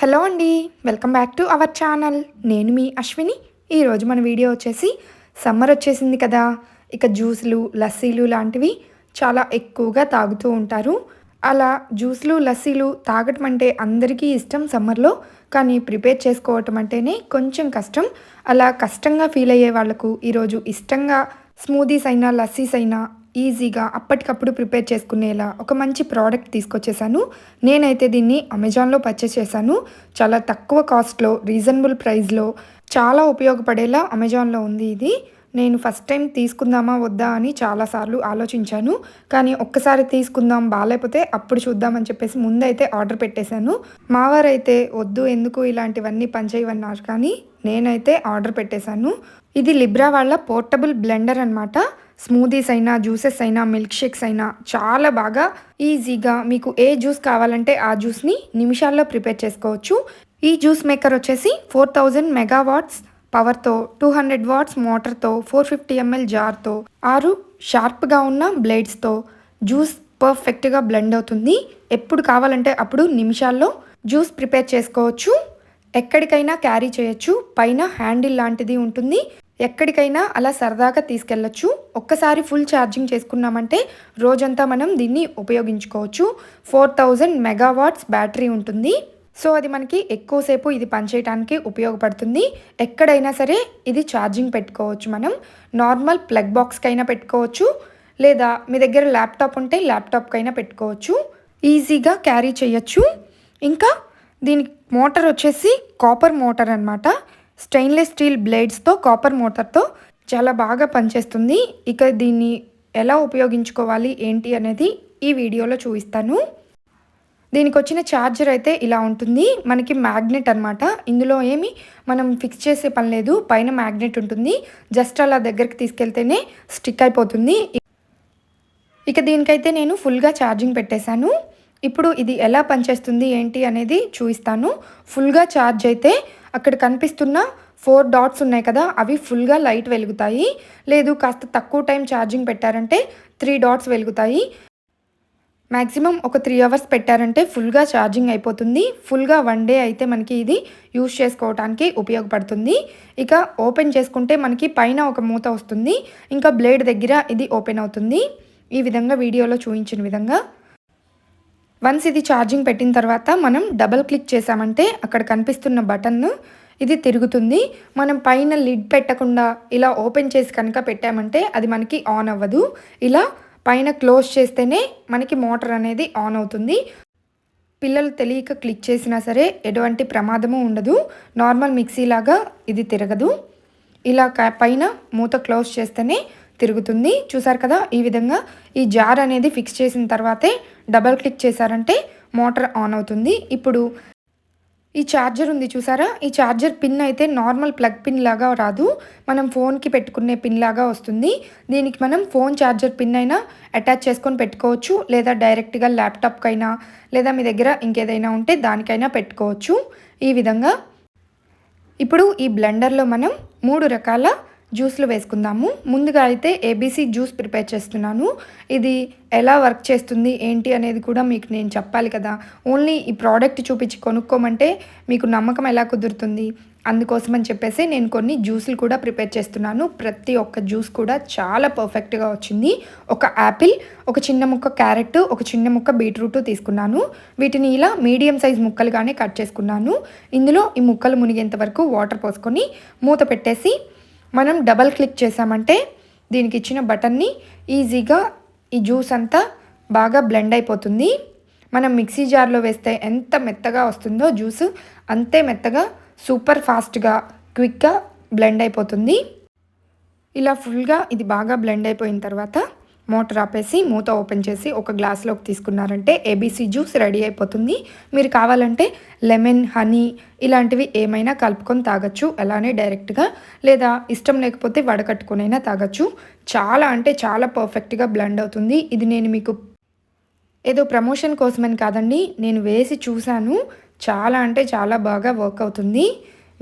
Hello అండి welcome back to our channel. నేను మీ అశ్విని. ఈరోజు మన వీడియో వచ్చేసి సమ్మర్ వచ్చేసింది కదా. ఇక జ్యూస్లు లస్సీలు లాంటివి చాలా ఎక్కువగా తాగుతూ ఉంటారు. అలా జ్యూస్లు లస్సీలు తాగటం అంటే అందరికీ ఇష్టం సమ్మర్లో. కానీ ప్రిపేర్ చేసుకోవటం అంటేనే కొంచెం కష్టం. అలా కష్టంగా ఫీల్ అయ్యే వాళ్ళకు ఈరోజు ఇష్టంగా స్మూదీస్ అయినా లస్సీస్ అయినా ఈజీగా అప్పటికప్పుడు ప్రిపేర్ చేసుకునేలా ఒక మంచి ప్రోడక్ట్ తీసుకొచ్చేసాను. నేనైతే దీన్ని అమెజాన్లో పర్చేస్ చేశాను. చాలా తక్కువ కాస్ట్లో రీజనబుల్ ప్రైస్లో చాలా ఉపయోగపడేలా అమెజాన్లో ఉంది ఇది. నేను ఫస్ట్ టైం తీసుకుందామా వద్దా అని చాలాసార్లు ఆలోచించాను. కానీ ఒక్కసారి తీసుకుందాం బాగాలేకపోతే అప్పుడు చూద్దామని చెప్పేసి ముందైతే ఆర్డర్ పెట్టేశాను. మావారైతే వద్దు ఎందుకు ఇలాంటివన్నీ పనిచేయవన్నారు కానీ నేనైతే ఆర్డర్ పెట్టేశాను. ఇది లిబ్రా వాళ్ళ పోర్టబుల్ బ్లెండర్ అనమాట స్మూదీస్ అయినా జ్యూసెస్ అయినా మిల్క్ షేక్స్ అయినా చాలా బాగా ఈజీగా మీకు ఏ జ్యూస్ కావాలంటే ఆ జ్యూస్ని నిమిషాల్లో ప్రిపేర్ చేసుకోవచ్చు. ఈ జ్యూస్ మేకర్ వచ్చేసి ఫోర్ థౌజండ్ మెగావాట్స్ పవర్తో టూ హండ్రెడ్ వాట్స్ మోటార్తో ఫోర్ ఫిఫ్టీ ఎంఎల్ జార్తో ఆరు షార్ప్గా ఉన్న బ్లేడ్స్తో జ్యూస్ పర్ఫెక్ట్గా బ్లెండ్ అవుతుంది. ఎప్పుడు కావాలంటే అప్పుడు నిమిషాల్లో జ్యూస్ ప్రిపేర్ చేసుకోవచ్చు. ఎక్కడికైనా క్యారీ చేయొచ్చు. పైన హ్యాండిల్ లాంటిది ఉంటుంది. ఎక్కడికైనా అలా సరదాగా తీసుకెళ్ళచ్చు. ఒక్కసారి ఫుల్ ఛార్జింగ్ చేసుకున్నామంటే రోజంతా మనం దీన్ని ఉపయోగించుకోవచ్చు. ఫోర్ థౌజండ్ మెగావాట్స్ బ్యాటరీ ఉంటుంది. సో అది మనకి ఎక్కువసేపు ఇది పనిచేయడానికి ఉపయోగపడుతుంది. ఎక్కడైనా సరే ఇది ఛార్జింగ్ పెట్టుకోవచ్చు మనం. నార్మల్ ప్లగ్ బాక్స్కైనా పెట్టుకోవచ్చు. లేదా మీ దగ్గర ల్యాప్టాప్ ఉంటే ల్యాప్టాప్కైనా పెట్టుకోవచ్చు. ఈజీగా క్యారీ చేయొచ్చు. ఇంకా దీని మోటార్ వచ్చేసి కాపర్ మోటార్ అనమాట స్టెయిన్లెస్ స్టీల్ బ్లేడ్స్తో కాపర్ మోటార్తో చాలా బాగా పనిచేస్తుంది. ఇక దీన్ని ఎలా ఉపయోగించుకోవాలి ఏంటి అనేది ఈ వీడియోలో చూపిస్తాను. దీనికి వచ్చిన ఛార్జర్ అయితే ఇలా ఉంటుంది. మనకి మ్యాగ్నెట్ అనమాట ఇందులో ఏమి మనం ఫిక్స్ చేసే పని లేదు. పైన మ్యాగ్నెట్ ఉంటుంది. జస్ట్ అలా దగ్గరికి తీసుకెళ్తేనే స్టిక్ అయిపోతుంది. ఇక దీనికైతే నేను ఫుల్గా ఛార్జింగ్ పెట్టేశాను. ఇప్పుడు ఇది ఎలా పనిచేస్తుంది ఏంటి అనేది చూపిస్తాను. ఫుల్గా ఛార్జ్ అయితే అక్కడ కనిపిస్తున్న ఫోర్ డాట్స్ ఉన్నాయి కదా అవి ఫుల్గా లైట్ వెలుగుతాయి. లేదు కాస్త తక్కువ టైం ఛార్జింగ్ పెట్టారంటే త్రీ డాట్స్ వెలుగుతాయి. మ్యాక్సిమం ఒక త్రీ అవర్స్ పెట్టారంటే ఫుల్గా ఛార్జింగ్ అయిపోతుంది. ఫుల్గా వన్ డే అయితే మనకి ఇది యూస్ చేసుకోవడానికి ఉపయోగపడుతుంది. ఇక ఓపెన్ చేసుకుంటే మనకి పైన ఒక మూత వస్తుంది. ఇంకా బ్లేడ్ దగ్గర ఇది ఓపెన్ అవుతుంది. ఈ విధంగా వీడియోలో చూపించిన విధంగా. వన్స్ ఇది ఛార్జింగ్ పెట్టిన తర్వాత మనం డబల్ క్లిక్ చేసామంటే అక్కడ కనిపిస్తున్న బటన్ ఇది తిరుగుతుంది. మనం పైన లిడ్ పెట్టకుండా ఇలా ఓపెన్ చేసి కనుక పెట్టామంటే అది మనకి ఆన్ అవ్వదు. ఇలా పైన క్లోజ్ చేస్తేనే మనకి మోటార్ అనేది ఆన్ అవుతుంది. పిల్లలు తెలియక క్లిక్ చేసినా సరే ఎటువంటి ప్రమాదము ఉండదు. నార్మల్ మిక్సీ లాగా ఇది తిరగదు. ఇలా పైన మూత క్లోజ్ చేస్తేనే తిరుగుతుంది. చూసారు కదా? ఈ విధంగా ఈ జార్ అనేది ఫిక్స్ చేసిన తర్వాతే డబల్ క్లిక్ చేశారంటే మోటార్ ఆన్ అవుతుంది. ఇప్పుడు ఈ ఛార్జర్ ఉంది చూసారా? ఈ ఛార్జర్ పిన్ అయితే నార్మల్ ప్లగ్ పిన్ లాగా రాదు. మనం ఫోన్కి పెట్టుకునే పిన్ లాగా వస్తుంది. దీనికి మనం ఫోన్ ఛార్జర్ పిన్ అయినా అటాచ్ చేసుకొని పెట్టుకోవచ్చు. లేదా డైరెక్ట్గా ల్యాప్టాప్కైనా లేదా మీ దగ్గర ఇంకేదైనా ఉంటే దానికైనా పెట్టుకోవచ్చు. ఈ విధంగా. ఇప్పుడు ఈ బ్లెండర్లో మనం మూడు రకాల జ్యూస్లు వేసుకుందాము. ముందుగా అయితే ఏబీసీ జ్యూస్ ప్రిపేర్ చేస్తున్నాను. ఇది ఎలా వర్క్ చేస్తుంది ఏంటి అనేది కూడా మీకు నేను చెప్పాలి కదా. ఓన్లీ ఈ ప్రోడక్ట్ చూపించి కొనుక్కోమంటే మీకు నమ్మకం ఎలా కుదురుతుంది అందుకోసం అని చెప్పేసి నేను కొన్ని జ్యూసులు కూడా ప్రిపేర్ చేస్తున్నాను. ప్రతి ఒక్క జ్యూస్ కూడా చాలా పర్ఫెక్ట్గా వచ్చింది. ఒక యాపిల్ ఒక చిన్న ముక్క క్యారెట్ ఒక చిన్న ముక్క బీట్రూట్ తీసుకున్నాను. వీటిని ఇలా మీడియం సైజ్ ముక్కలుగానే కట్ చేసుకున్నాను. ఇందులో ఈ ముక్కలు మునిగేంత వరకు వాటర్ పోసుకొని మూత పెట్టేసి మనం డబల్ క్లిక్ చేసామంటే దీనికి ఇచ్చిన బటన్ని ఈజీగా ఈ జ్యూస్ అంతా బాగా బ్లెండ్ అయిపోతుంది. మనం మిక్సీ జార్లో వేస్తే ఎంత మెత్తగా వస్తుందో జ్యూస్ అంతే మెత్తగా సూపర్ ఫాస్ట్గా క్విక్గా బ్లెండ్ అయిపోతుంది. ఇలా ఫుల్గా ఇది బాగా బ్లెండ్ అయిపోయిన తర్వాత మోటార్ ఆపేసి మూత ఓపెన్ చేసి ఒక గ్లాస్లోకి తీసుకున్నారంటే ఏబీసీ జ్యూస్ రెడీ అయిపోతుంది. మీరు కావాలంటే లెమన్ హనీ ఇలాంటివి ఏమైనా కలుపుకొని తాగొచ్చు అలానే డైరెక్ట్గా లేదా ఇష్టం లేకపోతే వడకట్టుకునైనా తాగొచ్చు. చాలా అంటే చాలా పర్ఫెక్ట్గా బ్లెండ్ అవుతుంది. ఇది నేను మీకు ఏదో ప్రమోషన్ కోసమని కాదండి నేను వేసి చూశాను. చాలా అంటే చాలా బాగా వర్క్ అవుతుంది.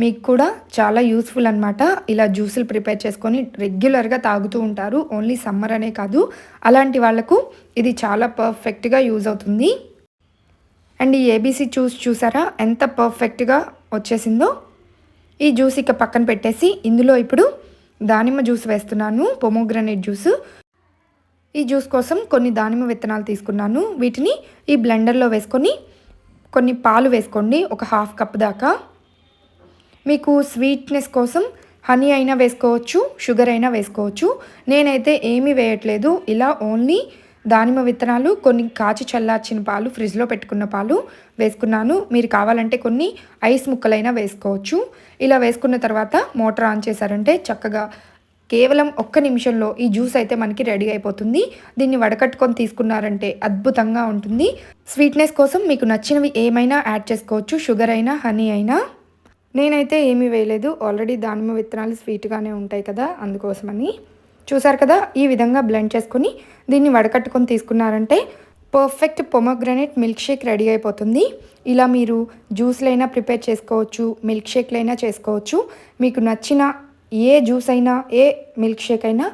మీకు కూడా చాలా యూస్ఫుల్ అనమాట ఇలా జ్యూసులు ప్రిపేర్ చేసుకొని రెగ్యులర్గా తాగుతూ ఉంటారు. ఓన్లీ సమ్మర్ అనే కాదు. అలాంటి వాళ్ళకు ఇది చాలా పర్ఫెక్ట్గా యూజ్ అవుతుంది. అండ్ ఈ ఏబీసీ జ్యూస్ చూసారా? ఎంత పర్ఫెక్ట్గా వచ్చేసిందో? ఈ జ్యూస్ ఇక పక్కన పెట్టేసి ఇందులో ఇప్పుడు దానిమ్మ జ్యూస్ వేస్తున్నాను. పొమోగ్రనేట్ జ్యూస్ ఈ జ్యూస్ కోసం కొన్ని దానిమ్మ విత్తనాలు తీసుకున్నాను. వీటిని ఈ బ్లెండర్లో వేసుకొని కొన్ని పాలు వేసుకోండి. ఒక హాఫ్ కప్ దాకా. మీకు స్వీట్నెస్ కోసం హనీ అయినా వేసుకోవచ్చు షుగర్ అయినా వేసుకోవచ్చు. నేనైతే ఏమీ వేయట్లేదు. ఇలా ఓన్లీ దానిమ్మ విత్తనాలు కొన్ని కాచి చల్లార్చిన పాలు ఫ్రిడ్జ్లో పెట్టుకున్న పాలు వేసుకున్నాను. మీరు కావాలంటే కొన్ని ఐస్ ముక్కలైనా వేసుకోవచ్చు. ఇలా వేసుకున్న తర్వాత మోటార్ ఆన్ చేశారంటే చక్కగా కేవలం ఒక్క నిమిషంలో ఈ జ్యూస్ అయితే మనకి రెడీ అయిపోతుంది. దీన్ని వడకట్టుకొని తీసుకున్నారంటే అద్భుతంగా ఉంటుంది. స్వీట్నెస్ కోసం మీకు నచ్చినవి ఏమైనా యాడ్ చేసుకోవచ్చు. షుగర్ అయినా హనీ అయినా. నేనైతే ఏమీ వేయలేదు. ఆల్రెడీ దానిమ్మ విత్తనాలు స్వీట్గానే ఉంటాయి కదా అందుకోసమని. చూసారు కదా ఈ విధంగా బ్లెండ్ చేసుకుని దీన్ని వడకట్టుకొని తీసుకున్నారంటే perfect pomegranate milk shake ready అయిపోతుంది. ఇలా మీరు జ్యూస్లైనా ప్రిపేర్ చేసుకోవచ్చు మిల్క్ షేక్లైనా చేసుకోవచ్చు. మీకు నచ్చిన ఏ జ్యూస్ అయినా ఏ మిల్క్ షేక్ అయినా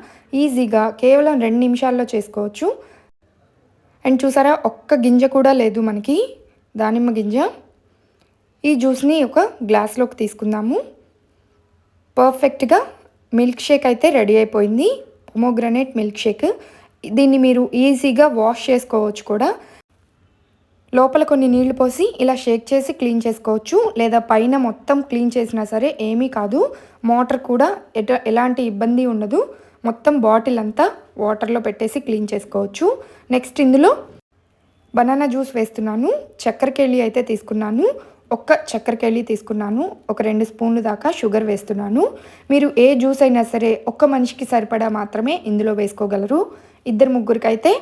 ఈజీగా కేవలం రెండు నిమిషాల్లో చేసుకోవచ్చు. అండ్ చూసారా ఒక్క గింజ కూడా లేదు మనకి. దానిమ్మ గింజ. ఈ జ్యూస్ని ఒక గ్లాస్లోకి తీసుకుందాము. పర్ఫెక్ట్గా మిల్క్ షేక్ అయితే రెడీ అయిపోయింది. Pomegranate milk shake. దీన్ని మీరు ఈజీగా వాష్ చేసుకోవచ్చు కూడా. లోపల కొన్ని నీళ్ళు పోసి ఇలా షేక్ చేసి క్లీన్ చేసుకోవచ్చు. లేదా పైన మొత్తం క్లీన్ చేసినా సరే ఏమీ కాదు. మోటార్ కూడా ఎట ఎలాంటి ఇబ్బంది ఉండదు. మొత్తం బాటిల్ అంతా వాటర్లో పెట్టేసి క్లీన్ చేసుకోవచ్చు. నెక్స్ట్ ఇందులో బనానా జ్యూస్ వేస్తున్నాను. చక్కెరకేళి అయితే తీసుకున్నాను. ఒక్క చక్కెరకేళి తీసుకున్నాను ఒక రెండు స్పూన్లు దాకా షుగర్ వేస్తున్నాను. మీరు ఏ జ్యూస్ అయినా సరే ఒక్క మనిషికి సరిపడా మాత్రమే ఇందులో వేసుకోగలరు. ఇద్దరు ముగ్గురికి అయితే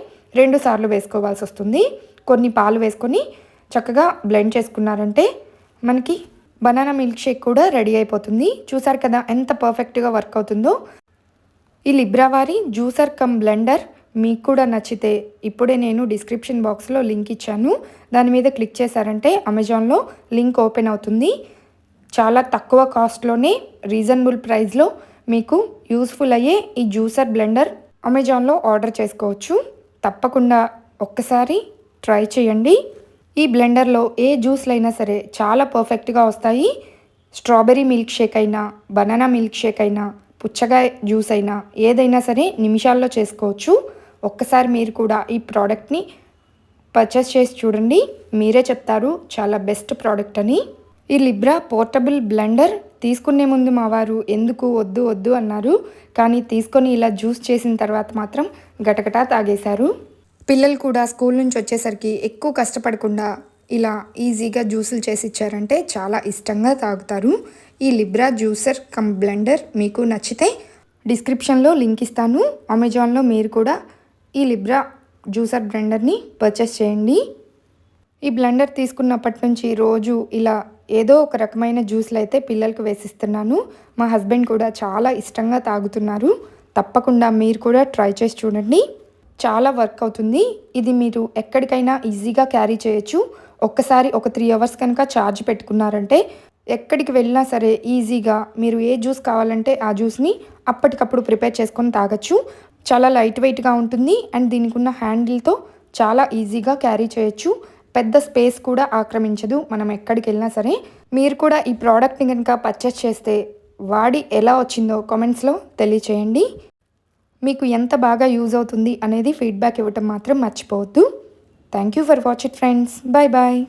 రెండు సార్లు వేసుకోవాల్సి వస్తుంది. కొన్ని పాలు వేసుకొని చక్కగా బ్లెండ్ చేసుకున్నారంటే మనకి బనానా మిల్క్ షేక్ కూడా రెడీ అయిపోతుంది. చూసారు కదా ఎంత పర్ఫెక్ట్గా వర్క్ అవుతుందో. ఈ లిబ్రావారి జ్యూసర్ కమ్ బ్లెండర్ మీకు కూడా నచ్చితే ఇప్పుడే నేను డిస్క్రిప్షన్ బాక్స్లో లింక్ ఇచ్చాను. దాని మీద క్లిక్ చేశారంటే అమెజాన్లో లింక్ ఓపెన్ అవుతుంది. చాలా తక్కువ కాస్ట్లోనే రీజనబుల్ ప్రైస్లో మీకు యూస్ఫుల్ అయ్యే ఈ జ్యూసర్ బ్లెండర్ అమెజాన్లో ఆర్డర్ చేసుకోవచ్చు. తప్పకుండా ఒక్కసారి ట్రై చేయండి. ఈ బ్లెండర్లో ఏ జ్యూస్లు అయినా సరే చాలా పర్ఫెక్ట్గా వస్తాయి. స్ట్రాబెర్రీ మిల్క్ షేక్ అయినా బనానా మిల్క్ షేక్ అయినా పుచ్చకాయ జ్యూస్ అయినా ఏదైనా సరే నిమిషాల్లో చేసుకోవచ్చు. ఒక్కసారి మీరు కూడా ఈ ప్రోడక్ట్ని పర్చేస్ చేసి చూడండి. మీరే చెప్తారు చాలా బెస్ట్ ప్రోడక్ట్ అని. ఈ లిబ్రా పోర్టబుల్ బ్లెండర్ తీసుకునే ముందు మా వారు ఎందుకు వద్దు వద్దు అన్నారు. కానీ తీసుకొని ఇలా జ్యూస్ చేసిన తర్వాత మాత్రం గటగటా తాగేశారు. పిల్లలు కూడా స్కూల్ నుంచి వచ్చేసరికి ఎక్కువ కష్టపడకుండా ఇలా ఈజీగా జ్యూసులు చేసి ఇచ్చారంటే చాలా ఇష్టంగా తాగుతారు. ఈ లిబ్రా జ్యూసర్ కమ్ బ్లెండర్ మీకు నచ్చితే డిస్క్రిప్షన్లో లింక్ ఇస్తాను. అమెజాన్లో మీరు కూడా ఈ లిబ్రా జ్యూసర్ బ్లెండర్ని పర్చేస్ చేయండి. ఈ బ్లెండర్ తీసుకున్నప్పటి నుంచి రోజు ఇలా ఏదో ఒక రకమైన జ్యూస్లు అయితే పిల్లలకు వేసిస్తున్నాను. మా హస్బెండ్ కూడా చాలా ఇష్టంగా తాగుతున్నారు. తప్పకుండా మీరు కూడా ట్రై చేసి చూడండి. చాలా వర్క్ అవుతుంది. ఇది మీరు ఎక్కడికైనా ఈజీగా క్యారీ చేయొచ్చు. ఒక్కసారి ఒక త్రీ అవర్స్ కనుక ఛార్జ్ పెట్టుకున్నారంటే ఎక్కడికి వెళ్ళినా సరే ఈజీగా మీరు ఏ జ్యూస్ కావాలంటే ఆ జ్యూస్ని అప్పటికప్పుడు ప్రిపేర్ చేసుకొని తాగొచ్చు. చాలా లైట్ వెయిట్గా ఉంటుంది అండ్ దీనికి ఉన్న హ్యాండిల్తో చాలా ఈజీగా క్యారీ చేయొచ్చు. పెద్ద స్పేస్ కూడా ఆక్రమించదు మనం ఎక్కడికి వెళ్ళినా సరే. మీరు కూడా ఈ ప్రోడక్ట్ని కనుక పర్చేస్ చేస్తే వాడి ఎలా వచ్చిందో కామెంట్స్లో తెలియచేయండి. మీకు ఎంత బాగా యూజ్ అవుతుంది అనేది ఫీడ్బ్యాక్ ఇవ్వటం మాత్రం మర్చిపోవద్దు. Thank you for watch it friends bye bye